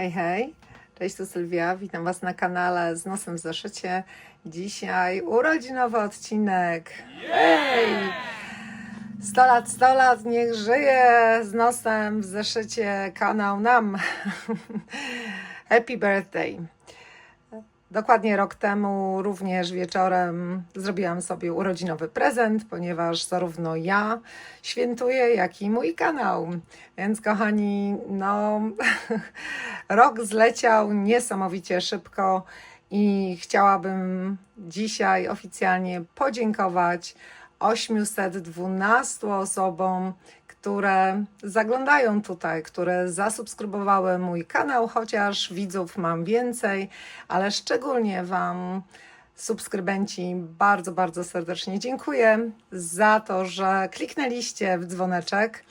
Hej, hej. Cześć, tu Sylwia. Witam Was na kanale z nosem w zeszycie. Dzisiaj urodzinowy odcinek. Hej! 100 lat, 100 lat, niech żyje z nosem w zeszycie kanał nam. Happy birthday. Dokładnie rok temu, również wieczorem, zrobiłam sobie urodzinowy prezent, ponieważ zarówno ja świętuję, jak i mój kanał. Więc, kochani, no, rok zleciał niesamowicie szybko i chciałabym dzisiaj oficjalnie podziękować 812 osobom, które zaglądają tutaj, które zasubskrybowały mój kanał, chociaż widzów mam więcej, ale szczególnie Wam, subskrybenci, bardzo, bardzo serdecznie dziękuję za to, że kliknęliście w dzwoneczek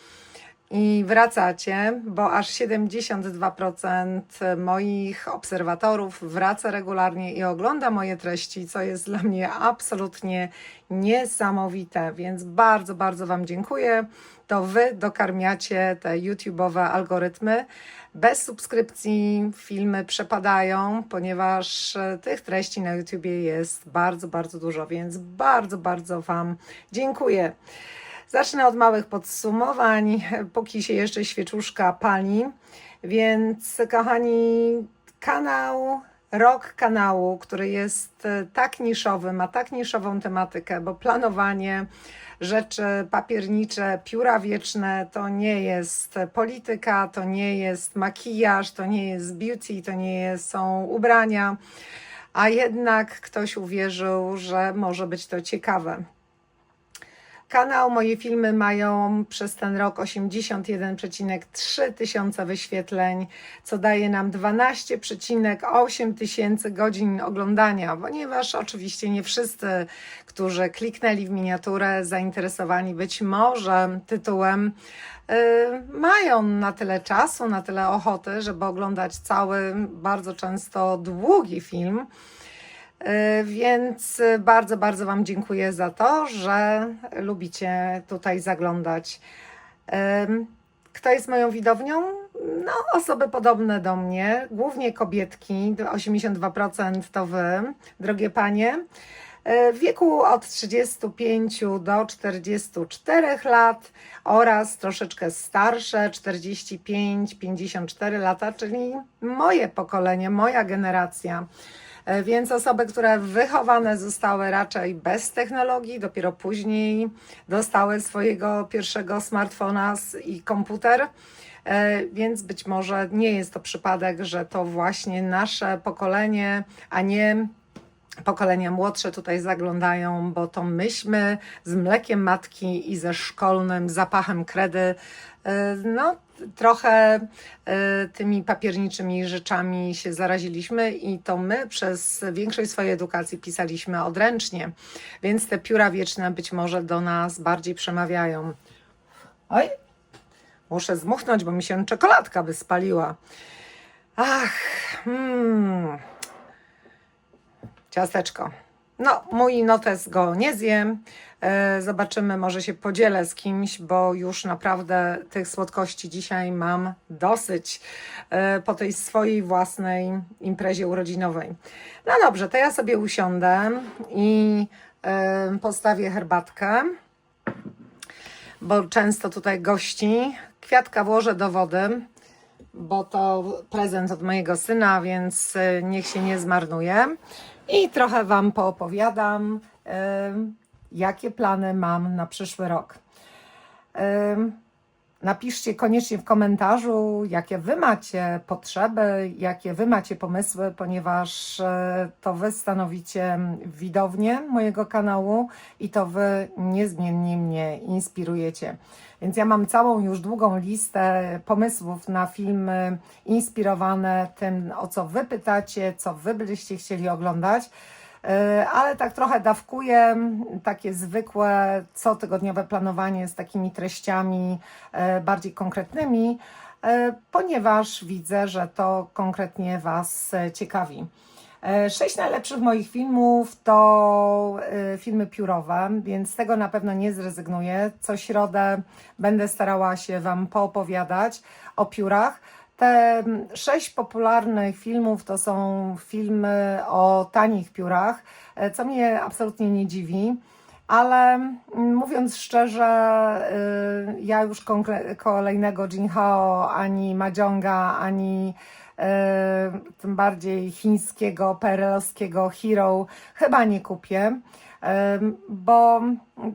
i wracacie, bo aż 72% moich obserwatorów wraca regularnie i ogląda moje treści, co jest dla mnie absolutnie niesamowite. Więc bardzo, bardzo Wam dziękuję. To Wy dokarmiacie te YouTube'owe algorytmy. Bez subskrypcji filmy przepadają, ponieważ tych treści na YouTubie jest bardzo, bardzo dużo, więc bardzo, bardzo Wam dziękuję. Zacznę od małych podsumowań, póki się jeszcze świeczuszka pali. Więc, kochani, kanał, rok kanału, który jest e, tak niszowy, ma tak niszową tematykę, bo planowanie, rzeczy papiernicze, pióra wieczne to nie jest polityka, to nie jest makijaż, to nie jest beauty, to nie są ubrania, a jednak ktoś uwierzył, że może być to ciekawe. Kanał, moje filmy mają przez ten rok 81,3 tysiące wyświetleń, co daje nam 12,8 tysięcy godzin oglądania, ponieważ oczywiście nie wszyscy, którzy kliknęli w miniaturę, zainteresowani być może tytułem, yy, mają na tyle czasu, na tyle ochoty, żeby oglądać cały, bardzo często długi film. Y, Więc bardzo, bardzo Wam dziękuję za to, że lubicie tutaj zaglądać. Kto jest moją widownią? No, osoby podobne do mnie, głównie kobietki, 82% to Wy, drogie panie. Y, W wieku od 35 do 44 lat oraz troszeczkę starsze, 45-54 lata, czyli moje pokolenie, moja generacja. E, Więc osoby, które wychowane zostały raczej bez technologii, dopiero później dostały swojego pierwszego smartfona i komputer. E, Więc być może nie jest to przypadek, że to właśnie nasze pokolenie, a nie pokolenia młodsze tutaj zaglądają, bo to myśmy z mlekiem matki i ze szkolnym zapachem kredy, e, no trochę e, tymi papierniczymi rzeczami się zaraziliśmy i to my przez większość swojej edukacji pisaliśmy odręcznie, więc te pióra wieczne być może do nas bardziej przemawiają. Oj, muszę zmuchnąć, bo mi się czekoladka by spaliła. Ach, hmm. Ciasteczko. No, mój notes go nie zjem. E, Zobaczymy, może się podzielę z kimś, bo już naprawdę tych słodkości dzisiaj mam dosyć e, po tej swojej własnej imprezie urodzinowej. No dobrze, to ja sobie usiądę i e, postawię herbatkę, bo często tutaj gości. Kwiatka włożę do wody, bo to prezent od mojego syna, więc e, niech się nie zmarnuje. I trochę Wam poopowiadam, em, jakie plany mam na przyszły rok. Em, Napiszcie koniecznie w komentarzu, jakie Wy macie potrzeby, jakie Wy macie pomysły, ponieważ e, to Wy stanowicie widownię mojego kanału i to Wy niezmiennie mnie inspirujecie. Więc ja mam całą już długą listę pomysłów na filmy inspirowane tym, o co Wy pytacie, co Wy byście chcieli oglądać. E, ale tak trochę dawkuję takie zwykłe cotygodniowe planowanie z takimi treściami e, bardziej konkretnymi, e, ponieważ widzę, że to konkretnie Was ciekawi. E, Sześć najlepszych moich filmów to e, filmy piórowe, więc z tego na pewno nie zrezygnuję. Co środę będę starała się Wam poopowiadać o piórach. Te sześć popularnych filmów to są filmy o tanich piórach, e, co mnie absolutnie nie dziwi. Ale mm, mówiąc szczerze, ja już kolejnego Jinhao, ani Mahjonga, ani tym bardziej chińskiego, perelowskiego Hero chyba nie kupię, bo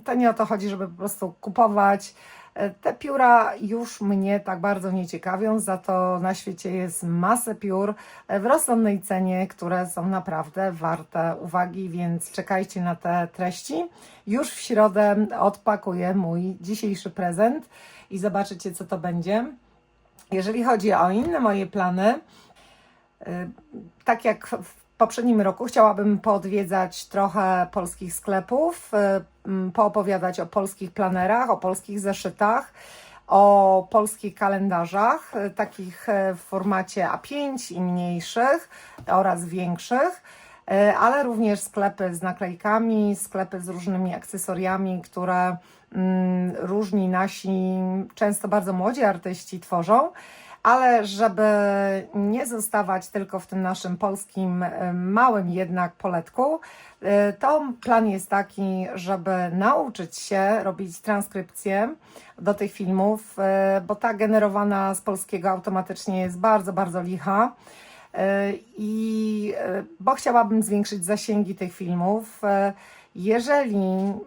to nie o to chodzi, żeby po prostu kupować. Y, Te pióra już mnie tak bardzo nie ciekawią, za to na świecie jest masę piór y, w rozsądnej cenie, które są naprawdę warte uwagi, więc czekajcie na te treści. Już w środę odpakuję mój dzisiejszy prezent i zobaczycie, co to będzie. Jeżeli chodzi o inne moje plany, y, tak jak w poprzednim roku, chciałabym poodwiedzać trochę polskich sklepów, y, poopowiadać o polskich planerach, o polskich zeszytach, o polskich kalendarzach, y, takich w formacie A5 i mniejszych oraz większych, ale również sklepy z naklejkami, sklepy z różnymi akcesoriami, które różni nasi, często bardzo młodzi artyści tworzą ale żeby nie zostawać tylko w tym naszym polskim e, małym jednak poletku, e, to plan jest taki, żeby nauczyć się robić transkrypcję do tych filmów, e, bo ta generowana z polskiego automatycznie jest bardzo, bardzo licha. I bo chciałabym zwiększyć zasięgi tych filmów. Jeżeli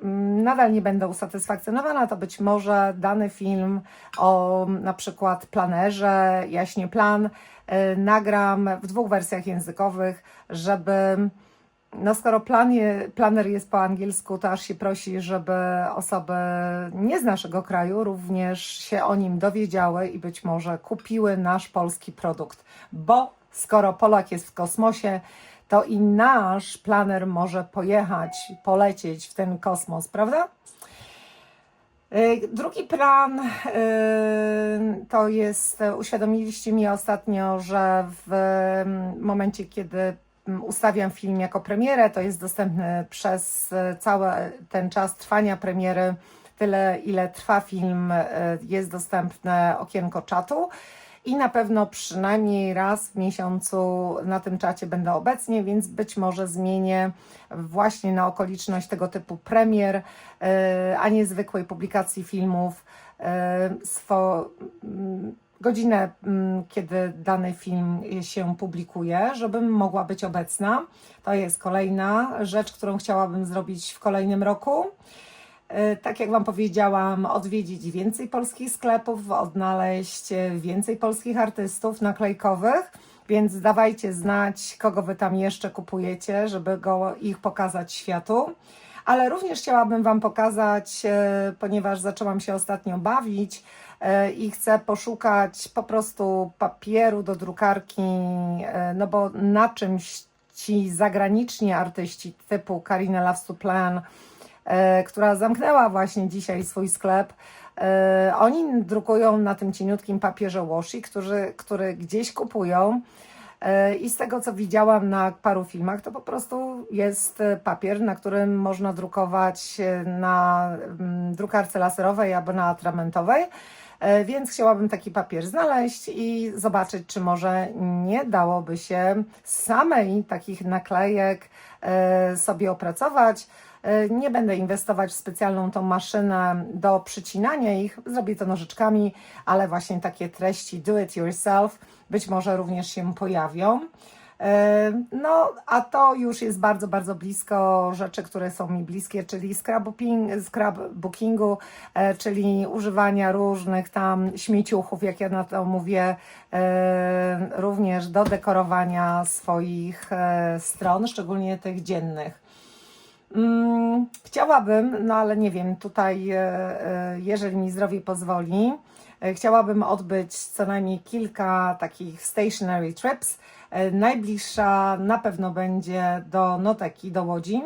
mm, nadal nie będę usatysfakcjonowana, to być może dany film o na przykład planerze, jaśnie plan, e, nagram w dwóch wersjach językowych, żeby no skoro planer jest po angielsku, to aż się prosi, żeby osoby nie z naszego kraju również się o nim dowiedziały i być może kupiły nasz polski produkt. Bo skoro Polak jest w kosmosie, to i nasz planer może pojechać, polecieć w ten kosmos, prawda? Y, Drugi plan y, to jest, uświadomiliście mi ostatnio, że w mm, momencie, kiedy mm, ustawiam film jako premierę, to jest dostępny przez y, cały ten czas trwania premiery, tyle ile trwa film, jest dostępne okienko czatu. I na pewno przynajmniej raz w miesiącu na tym czacie będę obecnie, więc być może zmienię właśnie na okoliczność tego typu premier, e, a nie zwykłej publikacji filmów, e, swo, mm, godzinę, mm, kiedy dany film się publikuje, żebym mogła być obecna. To jest kolejna rzecz, którą chciałabym zrobić w kolejnym roku. E, Tak jak Wam powiedziałam, odwiedzić więcej polskich sklepów, odnaleźć e, więcej polskich artystów naklejkowych, więc dawajcie znać, kogo Wy tam jeszcze kupujecie, żeby go, ich pokazać światu. Ale również chciałabym Wam pokazać, e, ponieważ zaczęłam się ostatnio bawić i chcę poszukać po prostu papieru do drukarki, no bo na czymś ci zagraniczni artyści typu Karina Loves to Plan, e, która zamknęła właśnie dzisiaj swój sklep. E, Oni drukują na tym cieniutkim papierze washi, który, który gdzieś kupują. E, I z tego, co widziałam na paru filmach, to po prostu jest e, papier, na którym można drukować e, na mm, drukarce laserowej albo na atramentowej. E, Więc chciałabym taki papier znaleźć i zobaczyć, czy może nie dałoby się samej takich naklejek e, sobie opracować. E, Nie będę inwestować w specjalną tą maszynę do przycinania ich, zrobię to nożyczkami, ale właśnie takie treści do it yourself być może również się pojawią. E, No, a to już jest bardzo, bardzo blisko rzeczy, które są mi bliskie, czyli scrapbooking, scrapbookingu, e, czyli używania różnych tam śmieciuchów, jak ja na to mówię, również do dekorowania swoich stron, szczególnie tych dziennych. Mm, Chciałabym, no ale nie wiem, tutaj, e, e, jeżeli mi zdrowie pozwoli, e, chciałabym odbyć co najmniej kilka takich stationary trips. Najbliższa na pewno będzie do Noteki, do Łodzi.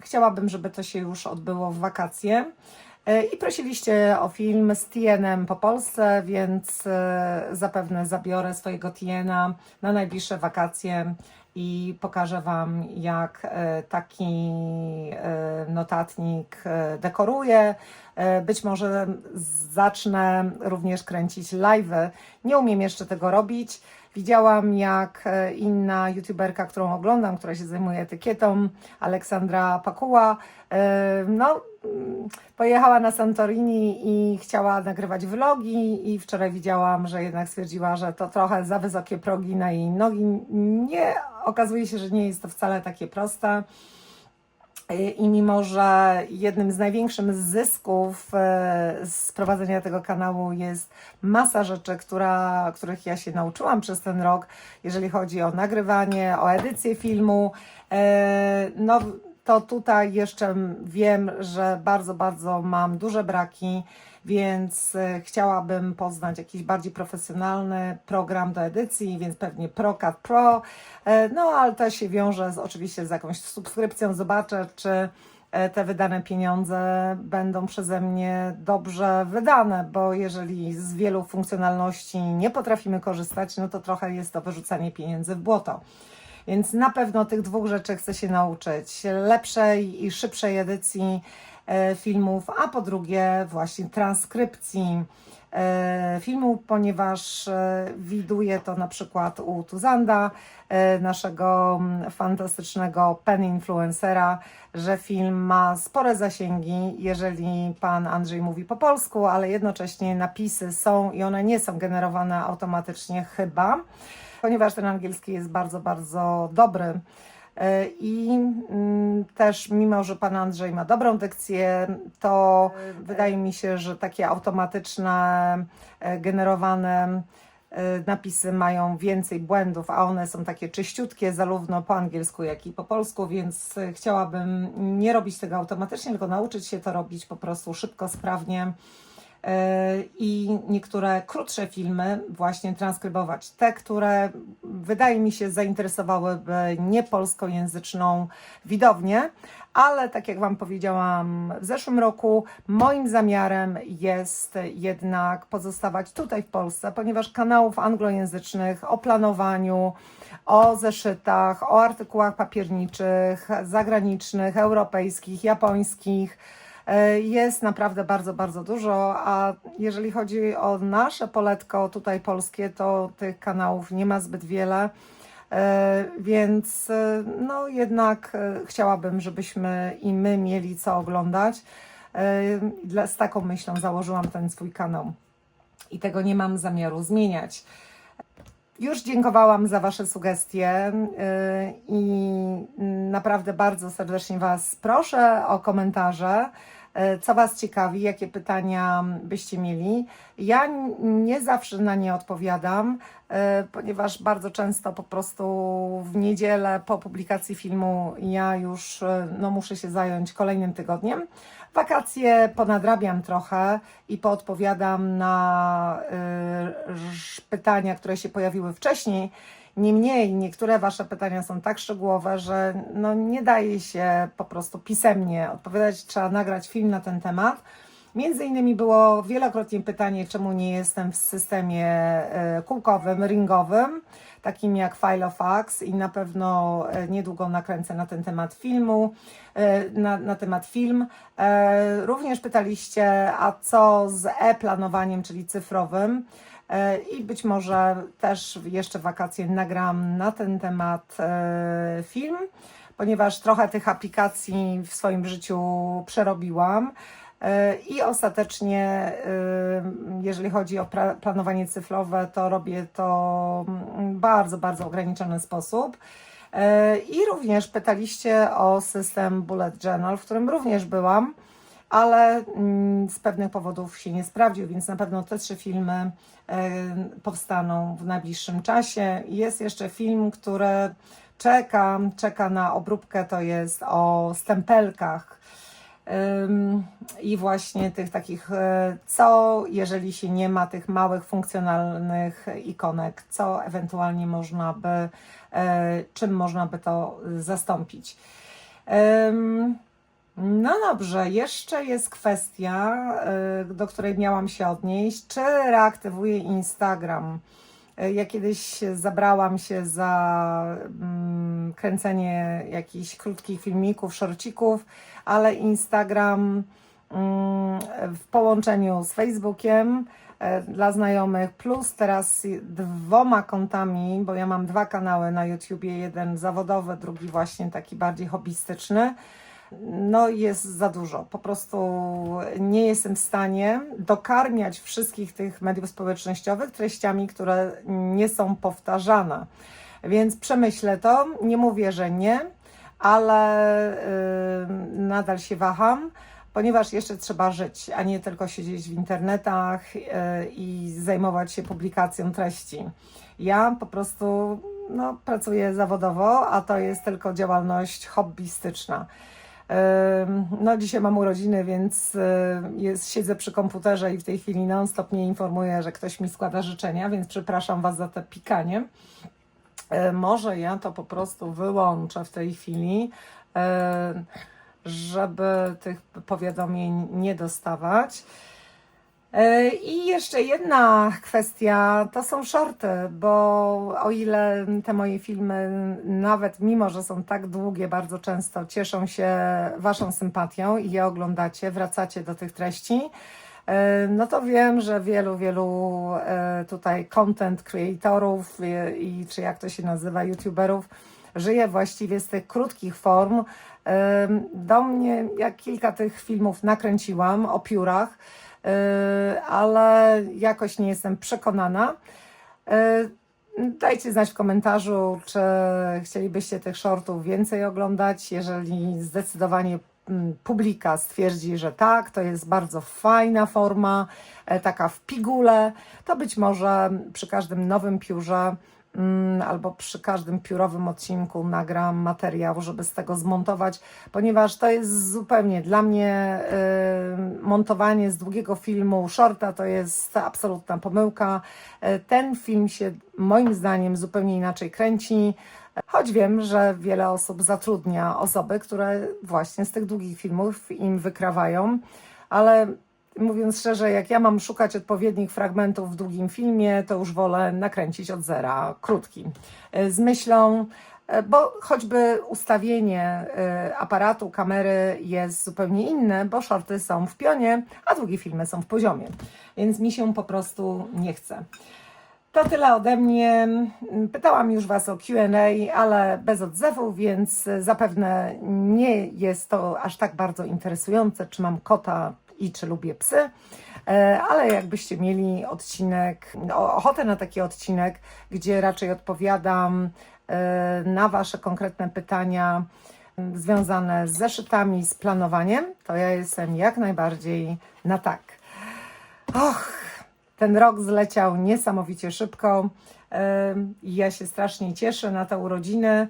Chciałabym, żeby to się już odbyło w wakacje. I prosiliście o film z TN-em po Polsce, więc zapewne zabiorę swojego TN-a na najbliższe wakacje i pokażę Wam, jak e, taki e, notatnik e, dekoruję. Być może zacznę również kręcić live'y. Nie umiem jeszcze tego robić. Widziałam, jak inna youtuberka, którą oglądam, która się zajmuje etykietą, Aleksandra Pakuła, no, mm, pojechała na Santorini i chciała nagrywać vlogi i wczoraj widziałam, że jednak stwierdziła, że to trochę za wysokie progi na jej nogi. Nie, okazuje się, że nie jest to wcale takie proste. I mimo, że jednym z największych zysków e, z prowadzenia tego kanału jest masa rzeczy, która, których ja się nauczyłam przez ten rok, jeżeli chodzi o nagrywanie, o edycję filmu, e, no to tutaj jeszcze wiem, że bardzo, bardzo mam duże braki, więc e, chciałabym poznać jakiś bardziej profesjonalny program do edycji, więc pewnie ProCut Pro. E, No, ale to się wiąże z, oczywiście z jakąś subskrypcją. Zobaczę, czy e, te wydane pieniądze będą przeze mnie dobrze wydane, bo jeżeli z wielu funkcjonalności nie potrafimy korzystać, no to trochę jest to wyrzucanie pieniędzy w błoto. Więc na pewno tych dwóch rzeczy chcę się nauczyć. Lepszej i szybszej edycji filmów, a po drugie właśnie transkrypcji e, filmu, ponieważ e, widuję to na przykład u Tuzanda, e, naszego mm, fantastycznego pen influencera, że film ma spore zasięgi, jeżeli pan Andrzej mówi po polsku, ale jednocześnie napisy są i one nie są generowane automatycznie chyba ponieważ ten angielski jest bardzo, bardzo dobry. E, I mm, też, mimo że pan Andrzej ma dobrą dykcję, to wydaje mi się, że takie automatyczne, e, generowane e, napisy mają więcej błędów, a one są takie czyściutkie, zarówno po angielsku, jak i po polsku, więc chciałabym nie robić tego automatycznie, tylko nauczyć się to robić po prostu szybko, sprawnie i niektóre krótsze filmy właśnie transkrybować. Te, które wydaje mi się zainteresowałyby niepolskojęzyczną widownię, ale tak jak Wam powiedziałam w zeszłym roku, moim zamiarem jest jednak pozostawać tutaj w Polsce, ponieważ kanałów anglojęzycznych o planowaniu, o zeszytach, o artykułach papierniczych, zagranicznych, europejskich, japońskich, e, jest naprawdę bardzo, bardzo dużo, a jeżeli chodzi o nasze poletko tutaj polskie, to tych kanałów nie ma zbyt wiele. E, Więc e, no jednak e, chciałabym, żebyśmy i my mieli co oglądać. E, z taką myślą założyłam ten swój kanał i tego nie mam zamiaru zmieniać. Już dziękowałam za Wasze sugestie yy, i naprawdę bardzo serdecznie Was proszę o komentarze. yy, Co Was ciekawi, jakie pytania byście mieli? Ja nie zawsze na nie odpowiadam, yy, ponieważ bardzo często po prostu w niedzielę po publikacji filmu ja już no, muszę się zająć kolejnym tygodniem. Wakacje ponadrabiam trochę i poodpowiadam na y, pytania, które się pojawiły wcześniej. Niemniej niektóre Wasze pytania są tak szczegółowe, że no, nie daje się po prostu pisemnie odpowiadać. Trzeba nagrać film na ten temat. Między innymi było wielokrotnie pytanie, czemu nie jestem w systemie e, kółkowym, ringowym, takim jak Filofax i na pewno e, niedługo nakręcę na ten temat filmu, e, na, na temat film. Również pytaliście, a co z e-planowaniem, czyli cyfrowym. I być może też jeszcze wakacje nagram na ten temat film, ponieważ trochę tych aplikacji w swoim życiu przerobiłam. E, I ostatecznie, e, jeżeli chodzi o planowanie cyfrowe, to robię to bardzo, bardzo ograniczony sposób. E, I również pytaliście o system Bullet Journal, w którym również byłam, ale mm, z pewnych powodów się nie sprawdził, więc na pewno te trzy filmy powstaną w najbliższym czasie. Jest jeszcze film, który czeka, czeka na obróbkę, to jest o stempelkach. I właśnie tych takich, e, co jeżeli się nie ma tych małych funkcjonalnych ikonek, co ewentualnie można by, e, czym można by to zastąpić. No dobrze, jeszcze jest kwestia, e, do której miałam się odnieść, czy reaktywuję Instagram. E, Ja kiedyś zabrałam się za mm, kręcenie jakichś krótkich filmików, szorcików, ale Instagram mm, w połączeniu z Facebookiem e, dla znajomych, plus teraz dwoma kontami, bo ja mam dwa kanały na YouTubie, jeden zawodowy, drugi właśnie taki bardziej hobbystyczny. No jest za dużo. Po prostu nie jestem w stanie dokarmiać wszystkich tych mediów społecznościowych treściami, które nie są powtarzane. Więc przemyślę to. Nie mówię, że nie, ale yy, nadal się waham, ponieważ jeszcze trzeba żyć, a nie tylko siedzieć w internetach yy, i zajmować się publikacją treści. Ja po prostu no, pracuję zawodowo, a to jest tylko działalność hobbystyczna. No, dzisiaj mam urodziny, więc jest, siedzę przy komputerze i w tej chwili non-stop mnie informuje, że ktoś mi składa życzenia, więc przepraszam Was za te pikanie. Może ja to po prostu wyłączę w tej chwili, żeby tych powiadomień nie dostawać. E, I jeszcze jedna kwestia to są shorty, bo o ile te moje filmy, nawet mimo że są tak długie, bardzo często cieszą się Waszą sympatią i je oglądacie, wracacie do tych treści, e, no to wiem, że wielu, wielu e, tutaj content creatorów i, czy jak to się nazywa, youtuberów, żyje właściwie z tych krótkich form. Do mnie, jak kilka tych filmów nakręciłam o piórach, ale jakoś nie jestem przekonana. Yy, Dajcie znać w komentarzu, czy chcielibyście tych shortów więcej oglądać. Jeżeli zdecydowanie mm, publika stwierdzi, że tak, to jest bardzo fajna forma, e, taka w pigule, to być może przy każdym nowym piórze albo przy każdym piórowym odcinku nagram materiał, żeby z tego zmontować, ponieważ to jest zupełnie dla mnie y, montowanie z długiego filmu shorta to jest absolutna pomyłka. Y, Ten film się moim zdaniem zupełnie inaczej kręci. Choć wiem, że wiele osób zatrudnia osoby, które właśnie z tych długich filmów im wykrawają, ale mówiąc szczerze, jak ja mam szukać odpowiednich fragmentów w długim filmie, to już wolę nakręcić od zera krótki. E, Z myślą, e, bo choćby ustawienie e, aparatu, kamery jest zupełnie inne, bo shorty są w pionie, a długie filmy są w poziomie. Więc mi się po prostu nie chce. To tyle ode mnie. Pytałam już Was o QA, ale bez odzewu, więc zapewne nie jest to aż tak bardzo interesujące, czy mam kota i czy lubię psy. E, Ale jakbyście mieli odcinek, o- ochotę na taki odcinek, gdzie raczej odpowiadam e, na Wasze konkretne pytania związane z zeszytami, z planowaniem, to ja jestem jak najbardziej na tak. Och, ten rok zleciał niesamowicie szybko. Ja się strasznie cieszę na te urodziny.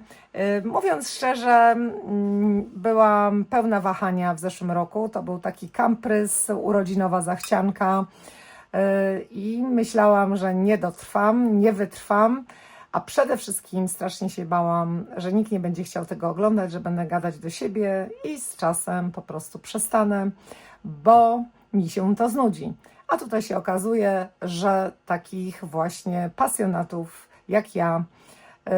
Mówiąc szczerze, mm, byłam pełna wahania w zeszłym roku. To był taki kamprys, urodzinowa zachcianka i myślałam, że nie dotrwam, nie wytrwam. A przede wszystkim strasznie się bałam, że nikt nie będzie chciał tego oglądać, że będę gadać do siebie i z czasem po prostu przestanę, bo mi się to znudzi. A tutaj się okazuje, że takich właśnie pasjonatów jak ja, y,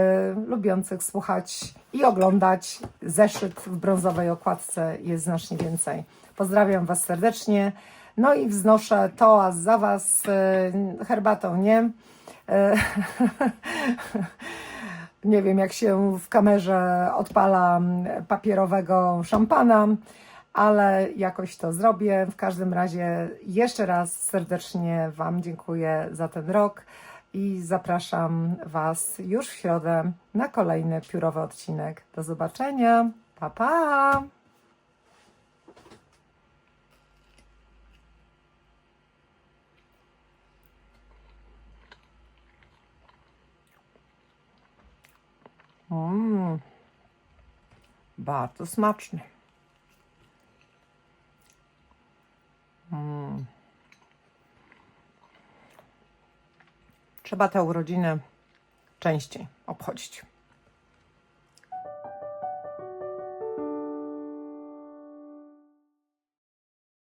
lubiących słuchać i oglądać zeszyt w brązowej okładce jest znacznie więcej. Pozdrawiam Was serdecznie. No i wznoszę toast za Was, y, herbatą nie. Y, nie wiem, jak się w kamerze odpala papierowego szampana, ale jakoś to zrobię. W każdym razie jeszcze raz serdecznie Wam dziękuję za ten rok i zapraszam Was już w środę na kolejny piórowy odcinek. Do zobaczenia. Pa, pa! Mm. Bardzo smaczny. Trzeba te urodziny częściej obchodzić.